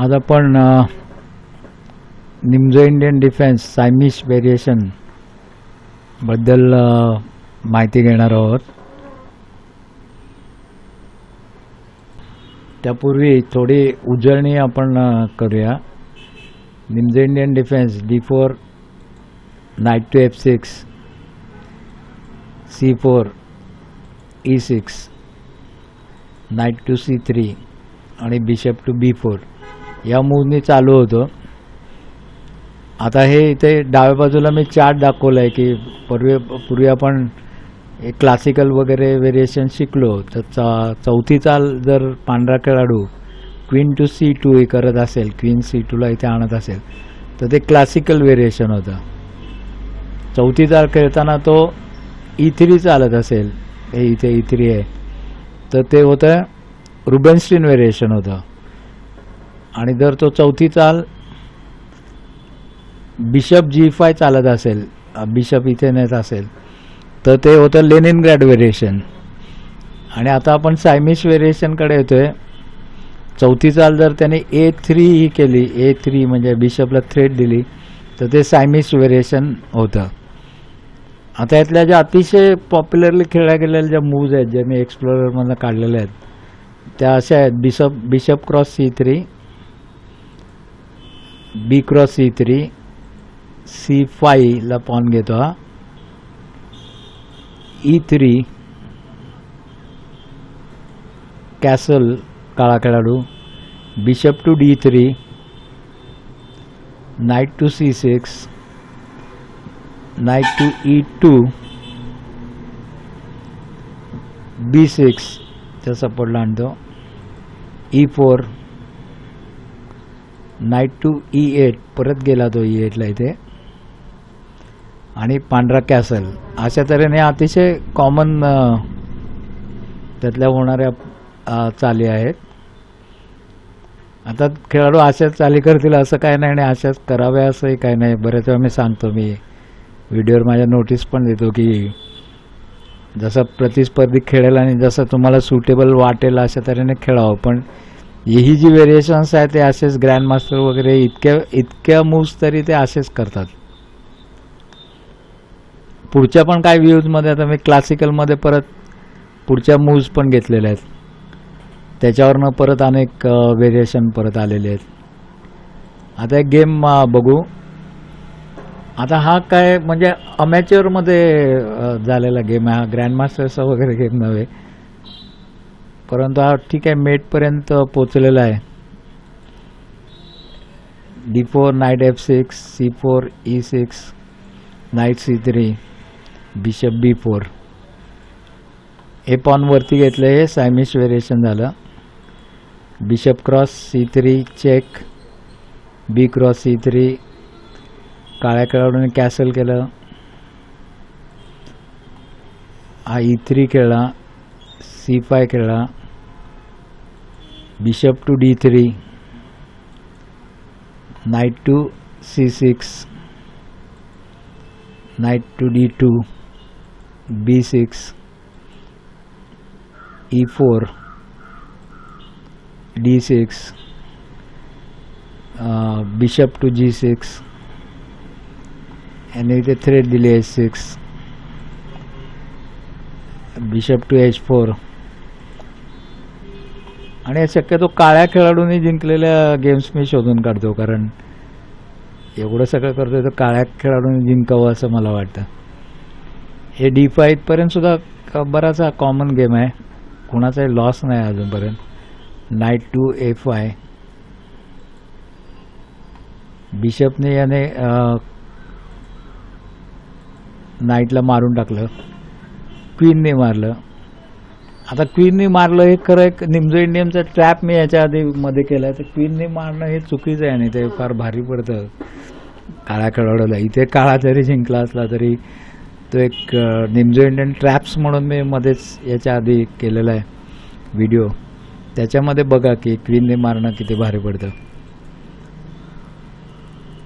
आज आपण Nimzo Indian defence सायमिश व्हेरिएशनबद्दल माहिती घेणार आहोत. त्यापूर्वी थोडी उजळणी आपण करूया. Nimzo Indian defence D four knight to F six C four E six knight to C three आणि बिशप टू बी फोर. या मूवनी चालू होतं. आता हे इथे डाव्या बाजूला मी चार्ट दाखवलं आहे की पूर्वी पूर्वी आपण एक क्लासिकल वगैरे व्हेरिएशन शिकलो. तर चा चौथी चाल जर पांढरा खेळाडू क्वीन टू सी टू हे करत असेल क्वीन सी टूला इथे आणत असेल तर ते क्लासिकल व्हेरिएशन होतं. चौथी चाल खेळताना तो e ई थ्री चालत असेल. हे इथे e ई थ्री आहे. तर ते होतं रुबेनस्टीन व्हेरिएशन होतं. आणि जर तो चौथी चाल बिशप जी फाय चालत असेल बिशप इथे नेत असेल तर ते होतं लेनिन ग्रॅड व्हेरिएशन आणि आता आपण सायमिश व्हेरिएशनकडे येतोय. चौथी चाल जर त्याने ए थ्री ही केली ए थ्री म्हणजे बिशपला थ्रेट दिली तर ते सायमिश व्हेरिएशन होतं. आता यातल्या ज्या अतिशय पॉप्युलरली खेळल्या गेलेल्या ज्या मूव्ज आहेत ज्या मी एक्सप्लोररमधनं काढलेल्या आहेत त्या अशा आहेत. Bishop bishop cross C three B cross C three C फाईला pawn घेतो हा ई थ्री कॅसल काळा खेळाडू bishop to D three knight to C six knight to E two B सिक्सच्या सपोर्टला आणतो E four knight to E eight परत गेला तो e E एटला इथे. आणि पांढरा कॅसल अशा तऱ्हेने अतिशय कॉमन त्यातल्या होणाऱ्या चाली आहेत. आता खेळाडू अशाच चाली करतील असं काय नाही आणि अशाच कराव्या असंही काय नाही. बऱ्याच वेळा मी सांगतो मी व्हिडिओवर माझ्या नोटीस पण देतो की जसं प्रतिस्पर्धी खेळेल आणि जसं तुम्हाला सुटेबल वाटेल अशा तऱ्हेने खेळावं. पण ही जी व्हेरिएशन्स आहे ते असेच ग्रँड मास्टर वगैरे इतक्या इतक्या मूव्स तरी ते असेच करतात. पुढच्या पण काय व्ह्यूजमध्ये आता मी क्लासिकलमध्ये परत पुढच्या मूव्ज पण घेतलेल्या आहेत. त्याच्यावरनं परत अनेक व्हेरिएशन परत आलेले आहेत. आता एक गेम बघू. आता हा काय म्हणजे अमॅच्युअरमध्ये झालेला गेम आहे. हा ग्रँडमास्टरचा वगैरे गेम नव्हे. परंतु हा ठीक आहे मेटपर्यंत पोचलेला आहे. D four knight F six C four E six knight C three bishop B four हे पॉन वरती घेतलं हे सायमिश व्हेरिएशन झालं. Bishop cross C three check B cross C three काळ्या खेळाडूने कॅसल केलं. हा e ई थ्री खेळला सी फाय खेळला. bishop to d3 knight to c6 knight to d2 b6 e4 d6 uh, bishop to g6 and with a threat delay h6 bishop to h4 आणि शक्यतो काळ्या खेळाडूंनी जिंकलेल्या games मी शोधून काढतो कारण एवढं सगळं करतोय तर काळ्या खेळाडूंनी जिंकावं असं मला वाटतं. हे डी फाय सुद्धा बराचसा कॉमन गेम आहे. कुणाचाही लॉस नाही अजूनपर्यंत. नाईट टू ए फाय बिशपने याने नाईटला मारून टाकलं. क्वीनने मारलं. आता क्वीनने मारलं हे खरं एक निमजो इंडियनचा ट्रॅप मी याच्या आधी मध्ये केला तर क्वीनने मारणं हे चुकीचं आहे आणि ते फार भारी पडतं. काळा खेळाडूला इथे काळा जरी जिंकला असला तरी तो एक निमजो इंडियन ट्रॅप्स म्हणून मी मध्येच याच्या आधी केलेला आहे व्हिडिओ. त्याच्यामध्ये बघा की क्वीनने मारणं किती भारी पडतं.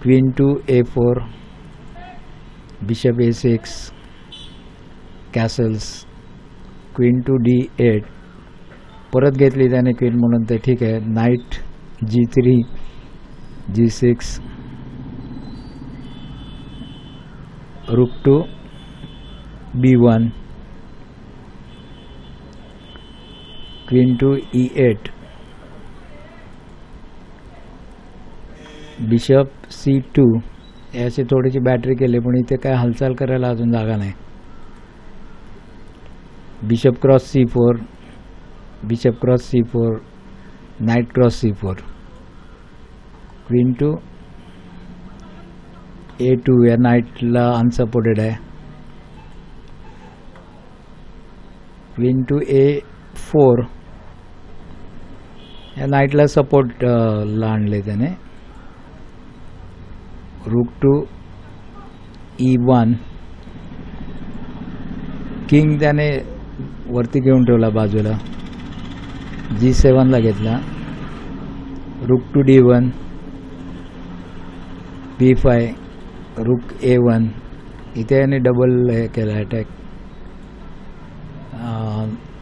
Queen to A four bishop A six castles queen to D eight परत घेतली क्वीन ठीक आहे. Knight G three G six rook to B one queen to E eight bishop C two याची थोडीशी बॅटरी केली, पण इथे काय हालचाल करायला अजून जागा नाही. Bishop cross C four bishop cross C four knight cross C four queen to A two या नाईटला अनसपोर्टेड आहे क्वीन टू ए फोर या नाईटला सपोर्ट ला आणले त्याने रूक टू ई वन किंग त्याने वरती घेऊन ठेवला बाजूला. जी सेवनला घेतला. Rook to D one B five rook A one इथे याने डबल हे केलं attack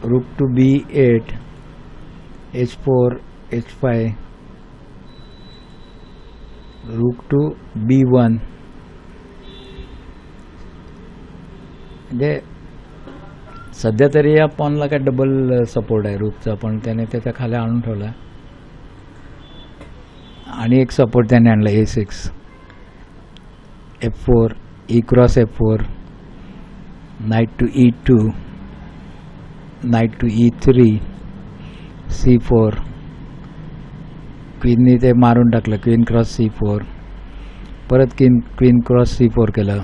rook to B eight H four H five rook to B one म्हणजे सध्या तरी या पॉनला काय डबल सपोर्ट आहे. रूपचा पण त्याने त्याच्याखाली आणून ठेवला आणि एक सपोर्ट त्याने आणला A six F four E cross F four knight to E two knight to E three C four क्वीननी ते मारून टाकलं. क्वीन क्रॉस सी फोर परत queen queen cross C four केलं.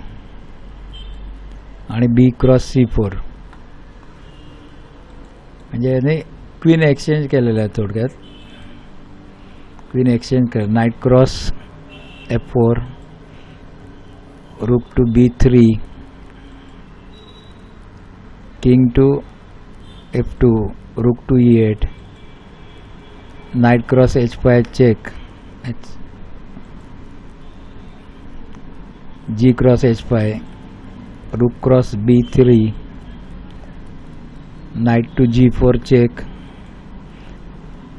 आणि बी क्रॉस सी फोर म्हणजे याने queen exchange केलेलं आहे थोडक्यात. क्वीन एक्सचेंज कर knight cross F four rook to B three king to F two rook to E eight knight cross H five check G cross H five rook cross B three knight to G four check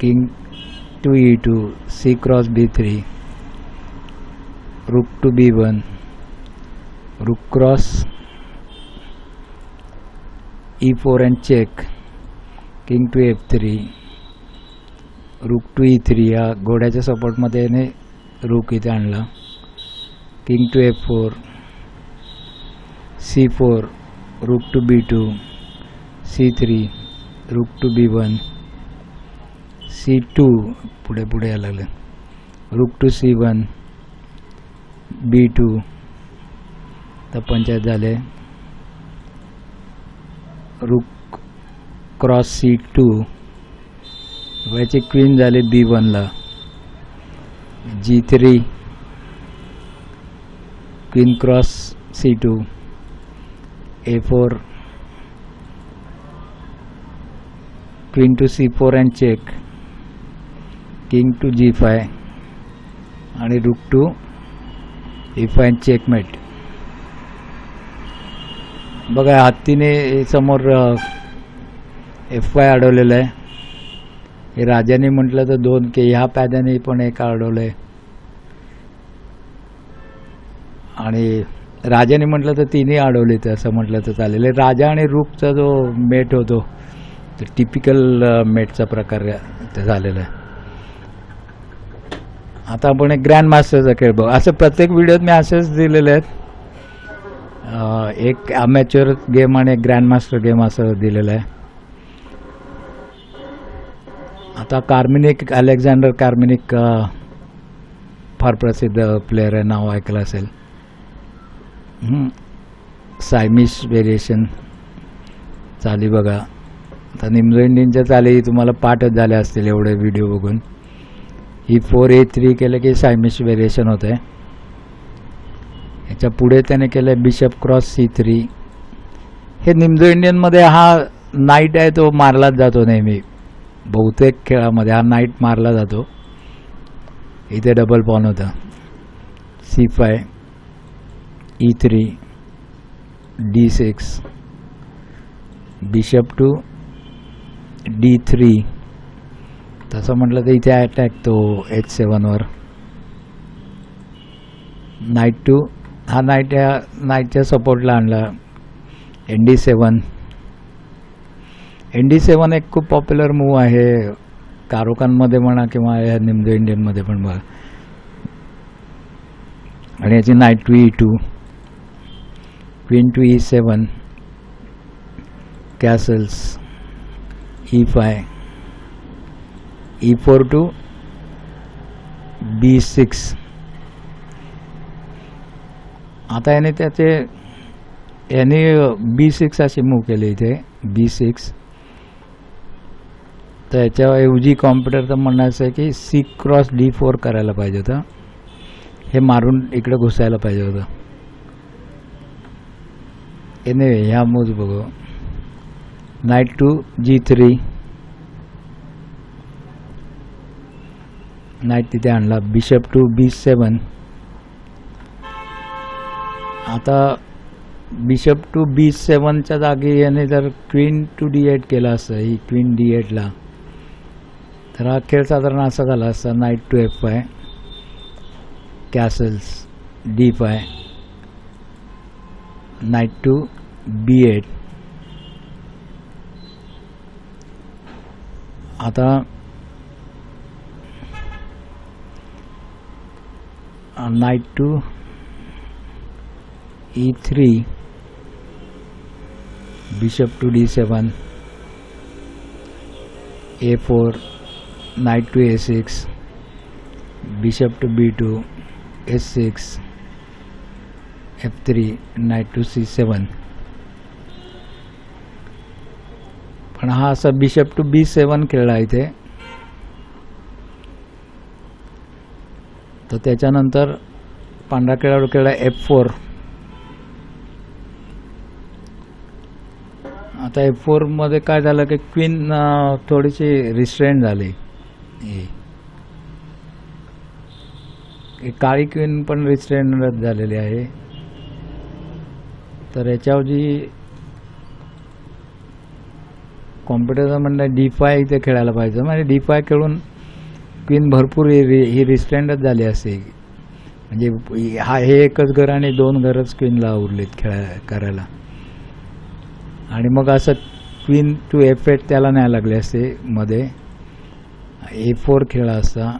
king to E two C cross B three rook to B one rook cross E four and check king to F three rook to E three या घोड्याच्या सपोर्टमध्ये याने rook इथे आणला. King to F four C four rook to B two C three rook to B one C two पुढे पुढे यायला लागलं. Rook to C one B two तर पंचायत झाले. रूक क्रॉस सी टू याची क्वीन झाले बी वनला G three queen cross C two A four queen to C four and check king to G five आणि rook to E five and checkmate बघा हत्तीने समोर F Y अडवलेलं आहे. हे राजाने म्हटलं तर दोन के ह्या पॅद्याने पण एक अडवलं आहे आणि राजाने म्हटलं तर तिन्ही अडवले तर असं म्हटलं तर चालेल. राजा आणि रूपचा जो मेट होतो तर टिपिकल मेटचा प्रकार ते झालेला आहे. आता आपण एक ग्रँड मास्टरचा खेळ बघ. असं प्रत्येक व्हिडिओत मी असेच दिलेले आहेत एक अमॅच्युअर गेम आणि एक ग्रँड मास्टर गेम असं दिलेलं आहे. आता कार्मिनिक अलेक्झांडर कार्मिनिक फार प्रसिद्ध प्लेअर आहे नाव ऐकलं असेल. सायमिश व्हेरिएशन चाली बघा. आता निमजो इंडियनच्या चाली तुम्हाला पाठच झाल्या असतील एवढे व्हिडिओ बघून. ही फोर ए थ्री केलं की सायमिश व्हेरिएशन होतं आहे ह्याच्या पुढे त्याने केलं बिशप क्रॉस सी थ्री हे निमजो इंडियनमध्ये हा नाईट आहे तो मारलाच जातो नेहमी. बहुतेक खेळामध्ये हा नाईट मारला जातो. इथे डबल पॉन होता. C five E three D six bishop to D three तसं म्हटलं तर इथे अटॅक तो एच सेवनवर नाईट टू हा नाईट या नाईटच्या सपोर्टला आणला. N D seven N D seven एक खूप पॉप्युलर मूव आहे. कारोकांमध्ये म्हणा किंवा या निमजो इंडियनमध्ये पण बघा. आणि याची knight to E two queen to E seven castles E five E four to B six आता याने त्याचे याने बी सिक्स अशी मूव केली इथे. बी सिक्स तर याच्याऐवजी कॉम्प्युटरचं म्हणणं असं आहे की सी क्रॉस डी फोर करायला पाहिजे होतं. हे मारून इकडे घुसायला पाहिजे होतं. एने ह्या मूज बघू. Knight to G three. Knight तिथे आणला. बिशप टू बी सेवन आता बिशप टू बी सेवनच्या जागी याने जर क्वीन टू डी एट केलं असतं ही क्वीन डी एटला तर हा खेळ साधारण असा झाला असता knight to F five castles D five knight to B eight आता knight to E three bishop to D seven A four knight to a6 bishop to b2 s6 f3 knight to c7 पण हा असा bishop to b seven खेळला इथे. तर त्याच्यानंतर पांढरा खेळाडू खेळला एफ फोर आता एफ फोरमध्ये काय झालं की क्वीन थोडीशी रिस्ट्रेंट झाली. काळी क्वीन पण रिस्ट्रेंट झालेली आहे. तर याच्यावर जी कॉम्प्युटरचं म्हणणं डी फाय इथे खेळायला पाहिजे. म्हणजे डी फाय खेळून क्वीन भरपूर ही रि- ही रिस्टँडच झाली असते म्हणजे हा हे एकच घर आणि दोन घरच क्वीनला उरलीत खेळा करायला. आणि मग असं क्वीन टू एफ एट त्याला नाही लागले असते मध्ये. ए फोर खेळा असता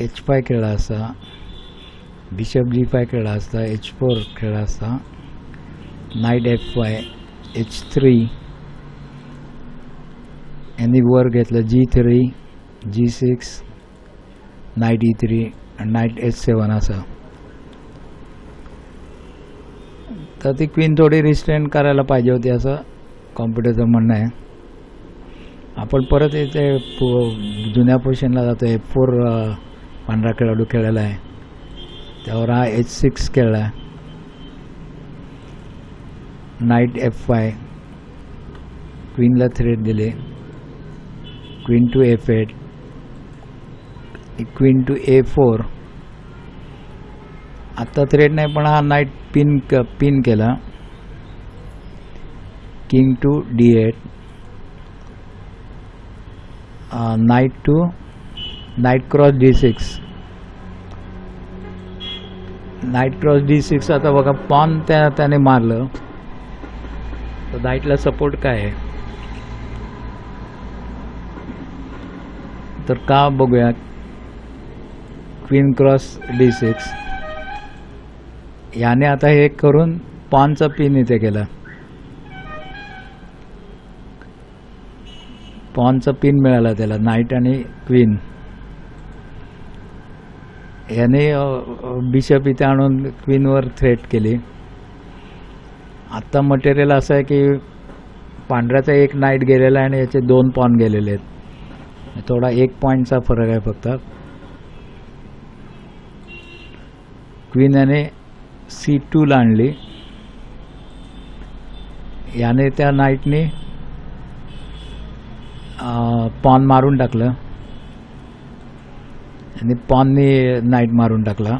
एच फाय खेळा असता बिशप जी फाय खेळा असता एच फोर खेळा असता knight F five H three यांनी वर घेतलं G three G six knight E three आणि नाईट एच सेवन असं. तर ती क्वीन थोडी रिस्ट्रेंट करायला पाहिजे होती असं कॉम्प्युटरचं म्हणणं आहे. आपण परत इथे पो- जुन्या पोझिशनला जातो एफ फोर पांढरा खेळाडू खेळलेला आहे. त्यावर हा एच सिक्स खेळला आहे. नाईट एफ फाय क्वीनला थ्रेड दिले. Queen to F eight queen to A four आत्ता थ्रेड नाही पण हा नाईट पिन पिन केला. King to D eight knight to knight cross D six knight cross D six आता बघा पॉन त्या त्याने मारलं. तर नाईटला सपोर्ट काय आहे? तर का बघूया. क्वीन क्रॉस डी सिक्स याने आता हे करून पॉनचा पिन इथे केला. पॉनचा पिन मिळाला त्याला नाईट आणि क्वीन याने बिशप इथे आणून क्वीनवर थ्रेट केली. आत्ता मटेरियल असं आहे की पांढऱ्याचा एक नाईट गेलेला आहे आणि याचे दोन पॉन गेलेले आहेत. थोडा एक पॉईंटचा फरक आहे फक्त. क्वीन याने सी टूला आणली. याने त्या नाईटने पॉन मारून टाकलं. आणि पॉननी नाईट मारून टाकला.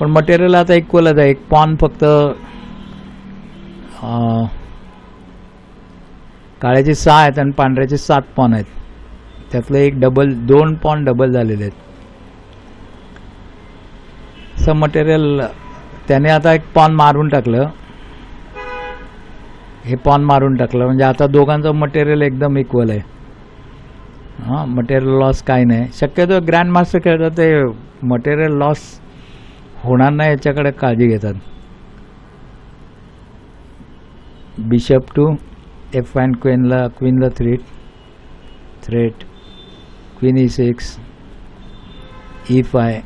पण मटेरियल आता इक्वलच आहे. एक पॉन फक्त काळ्याचे सहा आहेत आणि पांढऱ्याचे सात पॉन आहेत. त्यातलं एक डबल दोन पॉन डबल झालेले आहेत. असं मटेरियल त्याने आता एक पॉन मारून टाकलं. हे पॉन मारून टाकलं. म्हणजे आता दोघांचं मटेरियल एकदम इक्वल आहे. हां मटेरियल लॉस काय नाही. शक्यतो ग्रँड मास्टर खेळतात ते मटेरियल लॉस होणार नाही याच्याकडे काळजी घेतात. बिशप टू एफ अँड क्वीनला क्वीनला threat threat queen E six E five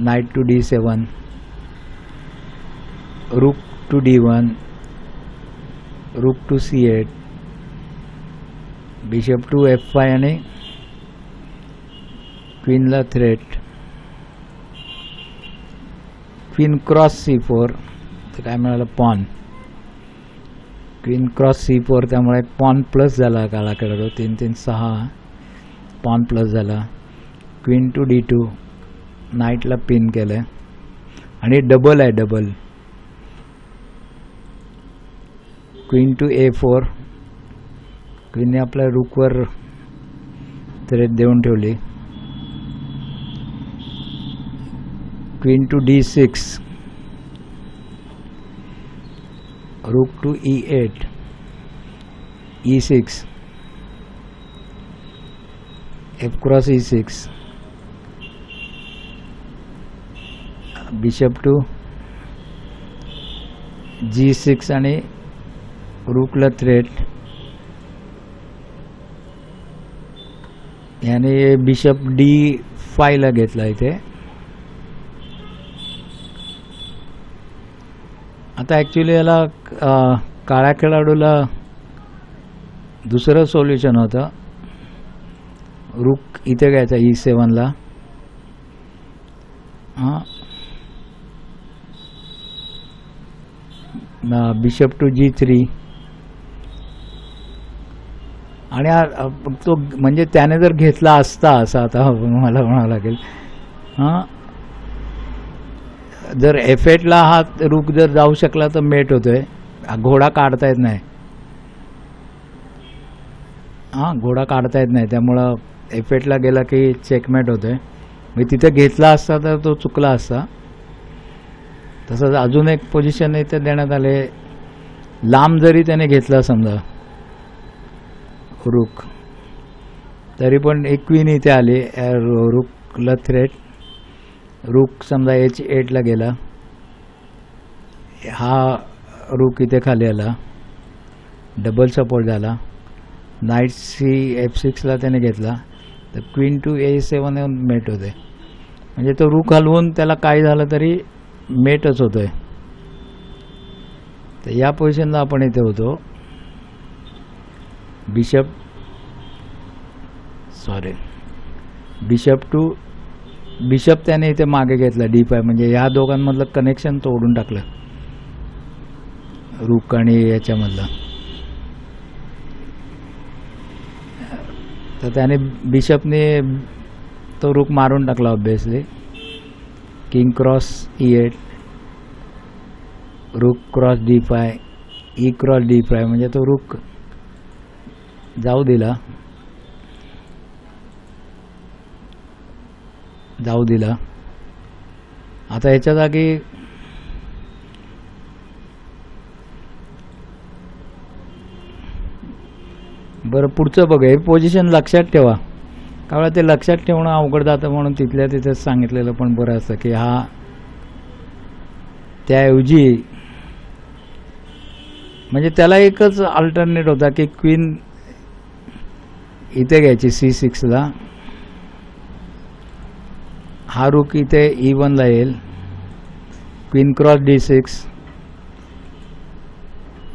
knight to D seven rook to D one rook to C eight bishop to F five आणि क्वीनला threat queen cross C four तर काय मिळालं pawn queen cross C four त्यामुळे pawn plus झाला काळा खेळाडू तीन तीन सहा. पॉन प्लस झाला. क्वीन टू डी टू नाईटला पिन केलं. आणि डबल आहे double queen to A four क्वीनने आपल्या रूकवर तरी देऊन ठेवली. Queen to D six rook to E eight E six F cross E six. Bishop to. G six आणि रूकला थ्रेट याने बिशप डी फायला घेतला इथे. आता ॲक्च्युली याला काळ्या खेळाडूला दुसरं सोल्युशन होतं. रुक इथे घ्यायचा ई सेवनला. हां. Bishop to G three. आणि तो म्हणजे त्याने जर घेतला असता असं आता मला म्हणावं लागेल. हां. जर एफ एटला हा रूक जर जाऊ शकला तर मेट होतोय. घोडा काढता येत नाही. हां घोडा काढता येत नाही. त्यामुळं एफेटला गेला की चेकमेट होतोय. मी तिथे घेतला असता तर तो चुकला असता. तसंच अजून एक पोझिशन इथे देण्यात आले. लांब जरी त्याने घेतला समजा रुख तरी पण एक क्वीन इथे आली रुखला थ्रेट रुख समजा एच एटला गेला. हा रुख इथे खाली आला. डबल सपोर्ट झाला. नाईट सी एफ सिक्सला त्याने घेतला. तर क्वीन टू ए सेवन येऊन मेट होते. म्हणजे तो रूक हलवून त्याला काय झालं तरी मेटच होतो आहे तर या पोझिशनला आपण इथे होतो. Bishop sorry bishop to bishop त्याने इथे मागे घेतला डी फाय म्हणजे या दोघांमधलं कनेक्शन तोडून टाकलं. रूक आणि याच्यामधलं. तर त्याने बिशपने तो रूक मारून टाकला obviously king cross E eight rook cross D five E cross D five म्हणजे तो रूक जाऊ दिला. जाऊ दिला. आता याच्या जागी बरं पुढचं बघा हे पोझिशन लक्षात ठेवा. कारण ते लक्षात ठेवणं अवघड जातं म्हणून तिथल्या तिथं सांगितलेलं पण बरं असतं की हा त्याऐवजी म्हणजे त्याला एकच अल्टरनेट होता की क्वीन इथे घ्यायची सी सिक्सला हा रूक इथे e ई वनला येईल. Queen cross D six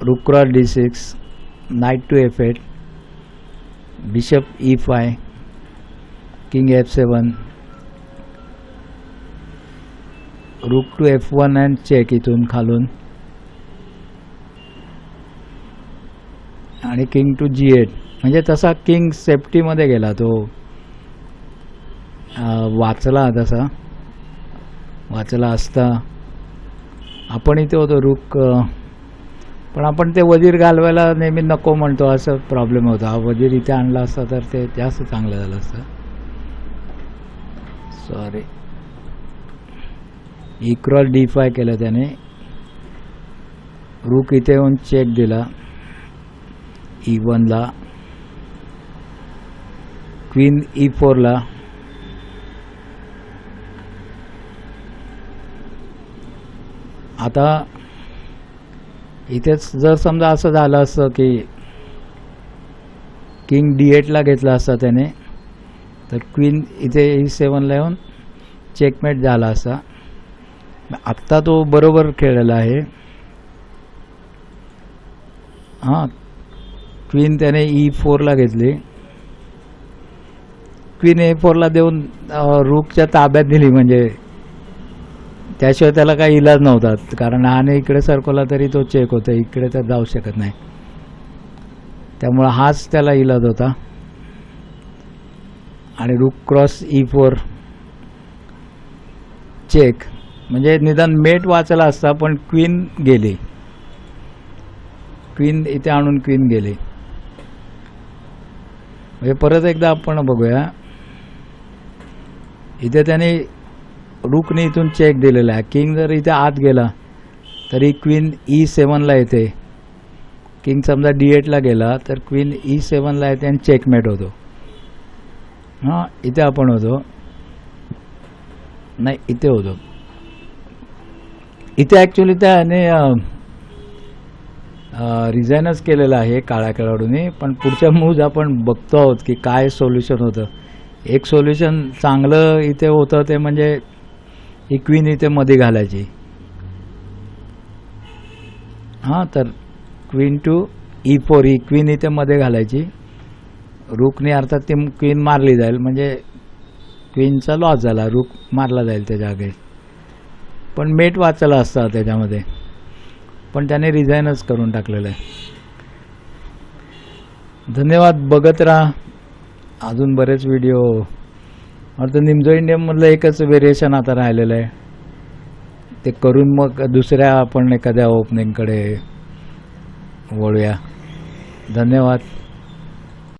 rook cross D six knight to F eight bishop E five king F seven rook to F one and check इथून खालून. आणि किंग टू जी एट म्हणजे तसा किंग सेफ्टीमध्ये गेला तो. वाचला तसा. वाचला असता. आपण इथे होतो रूक पण आपण ते वजीर घालवायला नेहमी नको म्हणतो असं प्रॉब्लेम होता. हा वजीर इथे आणला असता तर ते जास्त चांगलं झालं असतं. सॉरी इक्रॉल क्रॉस डी फाय केलं त्याने. रूक इथे येऊन चेक दिला. ई वनला क्वीन ई फोरला आता इथेच जर समजा असं झालं असतं की किंग डी एटला घेतला असता त्याने तर क्वीन इथे e ई सेवनला येऊन चेकमेट झाला असता. आत्ता तो बरोबर खेळलेला आहे. हां क्वीन त्याने e ई फोरला घेतली. क्वीन e ए फोरला देऊन अं, रूकच्या ताब्यात दिली म्हणजे त्याशिवाय त्याला काही इलाज नव्हता. कारण हाने इकडे सरकवला तरी तो चेक होतो इकडे तर जाऊ शकत नाही. त्यामुळं हाच त्याला इलाज होता. आणि रूक क्रॉस ई फोर चेक म्हणजे निदान मेट वाचला असता पण क्वीन गेली. क्वीन इथे आणून क्वीन गेली. म्हणजे परत एकदा आपण बघूया. इथे त्याने रूकने इथून चेक दिलेला आहे. किंग जर इथे आत गेला तरी क्वीन ई सेवनला येते. किंग समजा डी एटला गेला तर क्वीन ई सेवनला येते आणि चेकमेट होतो. हां इथे आपण होतो. नाही इथे होतो. इथे ॲक्च्युली त्याने रिझाईनच केलेलं आहे काळ्या खेळाडूने पण पुढच्या मूव्ज आपण बघतो आहोत की काय सोल्युशन होतं. एक सोल्युशन चांगलं इथे होतं ते म्हणजे ही क्वीन इथे मध्ये घालायची. हां तर क्वीन टू ई फोर ही क्वीन इथे मध्ये घालायची. रूकने अर्थात ती क्वीन मारली जाईल म्हणजे क्वीनचा लॉस झाला रूक मारला जाईल त्याच्या आगे. पण मेट वाचला असता त्याच्यामध्ये. पण त्याने रिझाईनच करून टाकलेलं आहे. धन्यवाद बघत राहा. अजून बरेच व्हिडिओ आता निमजो इंडियममधलं एकच व्हेरिएशन आता राहिलेलं आहे. ते करून मग दुसऱ्या आपण एखाद्या ओपनिंगकडे वळूया. धन्यवाद.